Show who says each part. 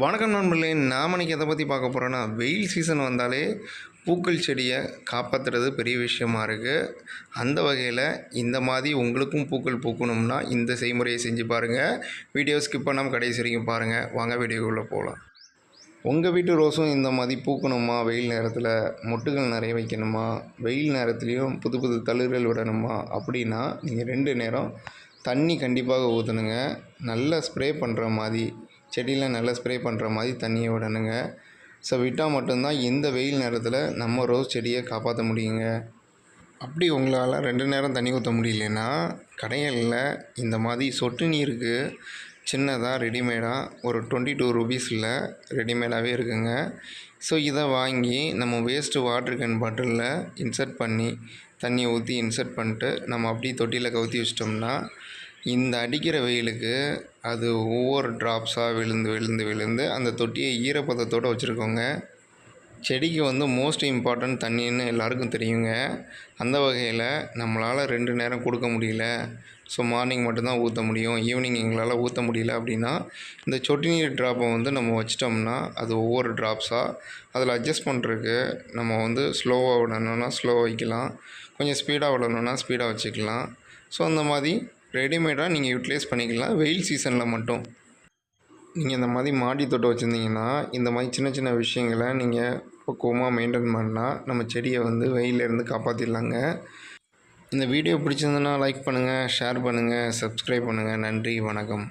Speaker 1: வணக்கம் நண்பர்களே நாம் அன்றைக்கி எதை பற்றி பார்க்க போகிறோன்னா வெயில் சீசன் வந்தாலே பூக்கள் செடியை காப்பாற்றுறது பெரிய விஷயமா இருக்குது அந்த வகையில் இந்த மாதிரி உங்களுக்கும் பூக்கள் பூக்கணும்னா இந்த செய்முறையை செஞ்சு பாருங்கள் வீடியோ ஸ்கிப் பண்ணாமல் கடைசி வரைக்கும் பாருங்கள் வாங்க வீடியோக்குள்ளே போகலாம். உங்கள் வீட்டு ரோஸும் இந்த மாதிரி பூக்கணுமா? வெயில் நேரத்தில் மொட்டுகள் நிறைய வைக்கணுமா? வெயில் நேரத்துலேயும் புது புது தளிர்கள் விடணுமா? அப்படின்னா நீங்கள் ரெண்டு நேரம் தண்ணி கண்டிப்பாக ஊற்றணுங்க நல்லா ஸ்ப்ரே பண்ணுற மாதிரி செடியில் நல்லா ஸ்ப்ரே பண்ணுற மாதிரி தண்ணியை விடணுங்க. ஸோ விட்டால் மட்டும்தான் இந்த வெயில் நேரத்தில் நம்ம ரோஸ் செடியை காப்பாற்ற முடியுங்க. அப்படி உங்களால் ரெண்டு நேரம் தண்ணி ஊற்ற முடியலன்னா கடைகளில் இந்த மாதிரி சொட்டு நீருக்கு சின்னதாக ரெடிமேடாக ஒரு டுவெண்ட்டி டூ ருபீஸில் ரெடிமேடாகவே இருக்குங்க. ஸோ இதை வாங்கி நம்ம வேஸ்ட்டு வாட்டர் கேன் பாட்டிலில் இன்சர்ட் பண்ணி தண்ணி ஊற்றி இன்சர்ட் பண்ணிட்டு நம்ம அப்படியே தொட்டியில் கவுத்தி வச்சிட்டோம்னா இந்த அடிக்கிற வெயிலுக்கு அது ஒவ்வொரு ட்ராப்ஸாக விழுந்து விழுந்து விழுந்து அந்த தொட்டியை ஈரப்பதத்தோடு வச்சுருக்கோங்க. செடிக்கு வந்து மோஸ்ட் இம்பார்ட்டன்ட் தண்ணின்னு எல்லாருக்கும் தெரியுங்க. அந்த வகையில் நம்மளால் ரெண்டு நேரம் கொடுக்க முடியல. ஸோ மார்னிங் மட்டும்தான் ஊற்ற முடியும். ஈவினிங் எங்களால் ஊற்ற முடியல அப்படின்னா இந்த சொட்டு நீர் ட்ராப்பை வந்து நம்ம வச்சிட்டோம்னா அது ஒவ்வொரு ட்ராப்ஸாக அதில் அட்ஜஸ்ட் பண்ணுறதுக்கு நம்ம வந்து ஸ்லோவாக விடணும்னா ஸ்லோவாக வைக்கலாம். கொஞ்சம் ஸ்பீடாக விடணும்னா ஸ்பீடாக வச்சுக்கலாம். ஸோ அந்த மாதிரி ரெடிமேடாக நீங்கள் யூட்டிலைஸ் பண்ணிக்கலாம். வெயில் சீசனில் மட்டும். நீங்கள் இந்த மாதிரி மாடி தோட்டம் வச்சுருந்தீங்கன்னா இந்த மாதிரி சின்ன சின்ன விஷயங்களை நீங்கள் பக்குவமாக மெயின்டைன் பண்ணால் நம்ம செடியை வந்து வெயிலேருந்து காப்பாற்றிடலாங்க இந்த வீடியோ பிடிச்சிருந்ததுன்னா லைக் பண்ணுங்கள் ஷேர் பண்ணுங்கள் சப்ஸ்கிரைப் பண்ணுங்கள் நன்றி வணக்கம்.